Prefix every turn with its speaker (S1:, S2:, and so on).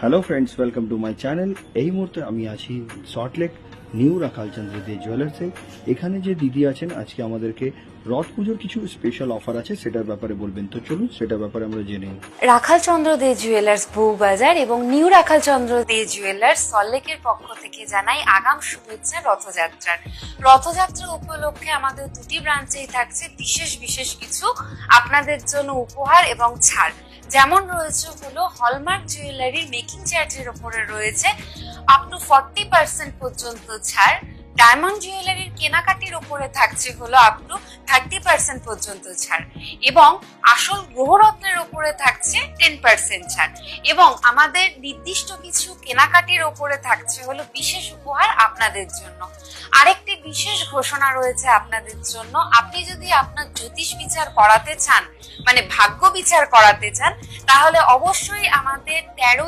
S1: Hello friends welcome to my channel এই মুহূর্তে আমি আছি সল্টলেক নিউ রাখালচন্দ্র দে জুয়েলার্সে এখানে যে দিদি আছেন, আজকে আমাদেরকে রথ পুজোর কিছু স্পেশাল অফার আছে, সেটার ব্যাপারে বলবেন। তো চলুন, সেটার ব্যাপারে আমরা জেনে
S2: রাখালচন্দ্র দে জুয়েলার্স বউবাজার এবং নিউ রাখালচন্দ্র দে জুয়েলার্স সল্লেকের পক্ষ থেকে জানাই আগাম শুভেচ্ছা রথযাত্রার। রথযাত্রা উপলক্ষে আমাদের দুটি ব্রাঞ্চেই থাকছে। বিশেষ বিশেষ কিছু আপনাদের জন্য উপহার এবং ছাড়। যেমন রয়েছে হলো হলমার্ক জুয়েলারির মেকিং চার্জের ওপরে রয়েছে আপ টু ফর্টি পার্সেন্ট পর্যন্ত ছাড়। ডায়মন্ড জুয়েলারির কেনাকাটির উপরে থাকছে হলো আপ টু থার্টি পার্সেন্ট পর্যন্ত ছাড়। এবং আসল গ্রহরত্নের উপরে থাকছে টেন পার্সেন্ট ছাড়। এবং আমাদের নির্দিষ্ট কিছু কেনাকাটির উপরে থাকছে হলো বিশেষ উপহার আপনাদের জন্য। আরেকটি বিশেষ ঘোষণা রয়েছে আপনাদের জন্য। আপনি যদি আপনার জ্যোতিষ বিচার করাতে চান মানে ভাগ্য বিচার করাতে চান, তাহলে অবশ্যই আমাদের তেরো